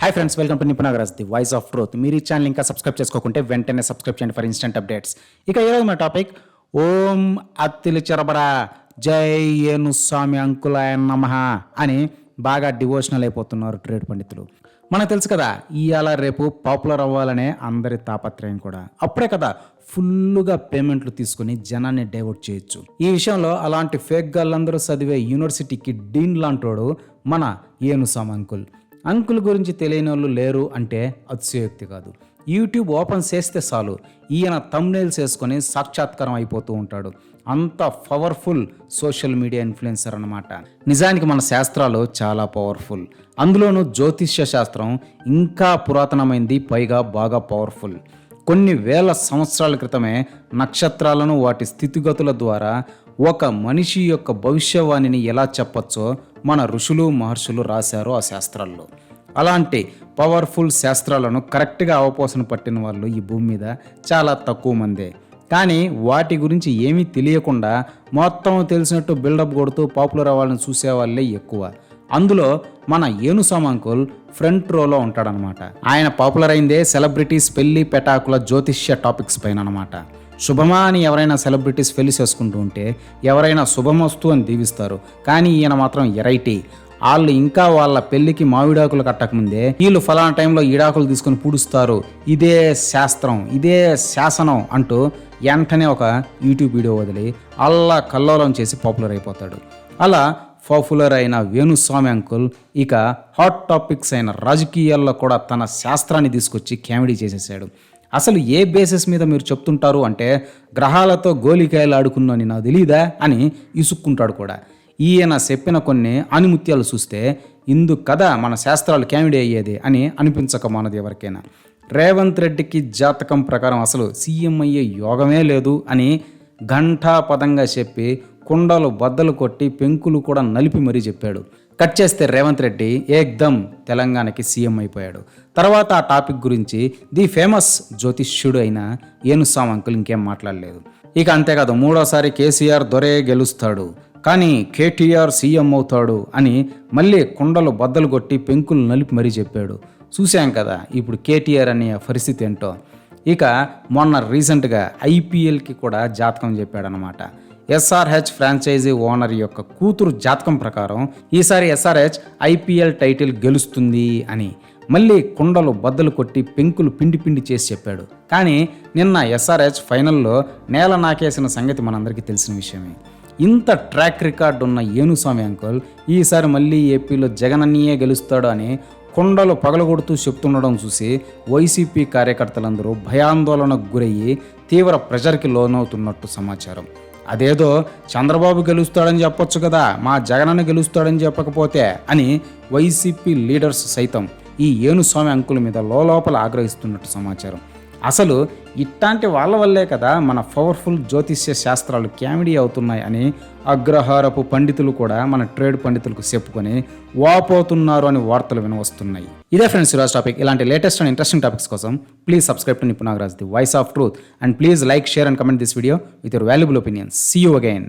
Hi friends welcome to Nipunagaraj the voice of truth మీరు ఈ channel ఇంకా subscribe చేసుకోకుంటే వెంటనే సబ్స్క్రైబ్ చేయండి ఫర్ ఇన్స్టెంట్ అప్డేట్స్ ఇక ఈరోజు మా టాపిక్ ఓం అత్తిలి చెరబరా జై ఏను స్వామి అంకులాయ నమ అని బాగా డివోషనల్ అయిపోతున్నారు ట్రేడ్ పండితులు. మనకు తెలుసు కదా ఇవాళ రేపు పాపులర్ అవ్వాలనే అందరి తాపత్రయం కూడా. అప్పుడే కదా ఫుల్లుగా పేమెంట్లు తీసుకుని జనాన్ని డైవర్ట్ చేయొచ్చు. ఈ విషయంలో అలాంటి ఫేక్ గాళ్ళందరూ చదివే యూనివర్సిటీకి డీన్ లాంటోడు మన ఏనుసామ్ అంకుల్. అంకుల్ గురించి తెలియని వాళ్ళు లేరు అంటే అతిశయోక్తి కాదు. యూట్యూబ్ ఓపెన్ చేస్తే చాలు. ఈయన తమ్నేల్స్ వేసుకొని సాక్షాత్కారం అయిపోతూ ఉంటాడు. అంత పవర్ఫుల్ సోషల్ మీడియా ఇన్ఫ్లుయెన్సర్ అనమాట నిజానికి మన శాస్త్రాలు చాలా పవర్ఫుల్ అందులోనూ జ్యోతిష్య శాస్త్రం ఇంకా పురాతనమైంది పైగా బాగా పవర్ఫుల్ కొన్ని వేల సంవత్సరాల క్రితమే నక్షత్రాలను వాటి స్థితిగతుల ద్వారా ఒక మనిషి యొక్క భవిష్యవాణిని ఎలా చెప్పచ్చో మన ఋషులు మహర్షులు రాశారు ఆ శాస్త్రాల్లో. అలాంటి పవర్ఫుల్ శాస్త్రాలను కరెక్ట్గా అవపోసన పట్టిన వాళ్ళు ఈ భూమి మీద చాలా తక్కువ మందే. కానీ వాటి గురించి ఏమీ తెలియకుండా మొత్తం తెలిసినట్టు బిల్డప్ కొడుతూ పాపులర్ అవ్వాలని చూసేవాళ్ళే ఎక్కువ. అందులో మన ఏను అంకుల్ ఫ్రంట్ రోలో ఉంటాడనమాట ఆయన పాపులర్ అయిందే సెలబ్రిటీస్ పెళ్ళి పెటాకుల జ్యోతిష్య టాపిక్స్ పైన అనమాట శుభమా అని ఎవరైనా సెలబ్రిటీస్ పెళ్ళి చేసుకుంటూ ఉంటే ఎవరైనా శుభమస్తు అని దీవిస్తారు. కానీ ఈయన మాత్రం ఎరైటీ. వాళ్ళు ఇంకా వాళ్ళ పెళ్ళికి మావిడాకులు కట్టకముందే వీళ్ళు ఫలానా టైంలో ఈడాకులు తీసుకొని పూడుస్తారు. ఇదే శాస్త్రం ఇదే శాసనం అంటూ వెంటనే ఒక యూట్యూబ్ వీడియో వదిలి అల్లా కల్లోలం చేసి పాపులర్ అయిపోతాడు. అలా పాపులర్ అయిన వేణుస్వామి అంకుల్ ఇక హాట్ టాపిక్స్ అయిన రాజకీయాల్లో కూడా తన శాస్త్రాన్ని తీసుకొచ్చి కామెడీ చేసేసాడు. అసలు ఏ బేసిస్ మీద మీరు చెప్తుంటారు అంటే గ్రహాలతో గోలికాయలు ఆడుకున్నాని నాకు తెలియదా అని ఇసుక్కుంటాడు కూడా. ఈయన చెప్పిన కొన్ని ఆనిముత్యాలు చూస్తే ఇందు కదా మన శాస్త్రాలు కామెడీ అయ్యేది అని అనిపించక మనది ఎవరికైనా. రేవంత్ రెడ్డికి జాతకం ప్రకారం అసలు సీఎం అయ్యే యోగమే లేదు అని ఘంటాపదంగా చెప్పి కుండలు బద్దలు కొట్టి పెంకులు కూడా నలిపి మరీ చెప్పాడు. కట్ చేస్తే రేవంత్ రెడ్డి ఏక్దమ్ తెలంగాణకి సీఎం అయిపోయాడు. తర్వాత ఆ టాపిక్ గురించి ది ఫేమస్ జ్యోతిష్యుడు అయిన ఏనుస్వామి అంకుల్ ఇంకేం మాట్లాడలేదు. ఇక అంతేకాదు మూడోసారి కేసీఆర్ దొరే గెలుస్తాడు. కానీ కేటీఆర్ సీఎం అవుతాడు అని మళ్ళీ కుండలు బద్దలు కొట్టి పెంకులు నలిపి మరీ చెప్పాడు. చూశాం కదా ఇప్పుడు కేటీఆర్ అనే పరిస్థితి ఏంటో. ఇక మొన్న రీసెంట్గా ఐపీఎల్కి కూడా జాతకం చెప్పాడనమాట ఎస్ఆర్హెచ్ ఫ్రాంచైజీ ఓనర్ యొక్క కూతురు జాతకం ప్రకారం ఈసారి ఎస్ఆర్హెచ్ ఐపీఎల్ టైటిల్ గెలుస్తుంది అని మళ్ళీ కుండలు బద్దలు కొట్టి పెంకులు పిండి పిండి చేసి చెప్పాడు. కానీ నిన్న ఎస్ఆర్హెచ్ ఫైనల్లో నేల నాకేసిన సంగతి మనందరికీ తెలిసిన విషయమే. ఇంత ట్రాక్ రికార్డు ఉన్న ఏనుస్వామి అంకుల్ ఈసారి మళ్ళీ ఏపీలో జగనన్నీయే గెలుస్తాడు అని కొండలు పగలగొడుతూ చెప్తుండడం చూసి వైసీపీ కార్యకర్తలందరూ భయాందోళనకు గురయ్యి తీవ్ర ప్రెషర్కి లోనవుతున్నట్టు సమాచారం. అదేదో చంద్రబాబు గెలుస్తాడని చెప్పొచ్చు కదా మా జగనన్న గెలుస్తాడని చెప్పకపోతే అని వైసీపీ లీడర్స్ సైతం ఈ ఏనుస్వామి అంకుల మీద లోపల ఆగ్రహిస్తున్నట్టు సమాచారం. అసలు ఇట్లాంటి వాళ్ళ వల్లే కదా మన పవర్ఫుల్ జ్యోతిష్య శాస్త్రాలు క్యామిడీ అవుతున్నాయి అని అగ్రహారపు పండితులు కూడా మన ట్రేడ్ పండితులకు చెప్పుకొని వాపోతున్నారు అని వార్తలు వినవస్తున్నాయి. ఇదే ఫ్రెండ్స్ ఈరోజు టాపిక్. ఇలాంటి లేటెస్ట్ అండ్ ఇంట్రెస్టింగ్ టాపిక్స్ కోసం please subscribe to Nipunagaraj the voice of truth and please like share and comment this video with your valuable opinions. See you again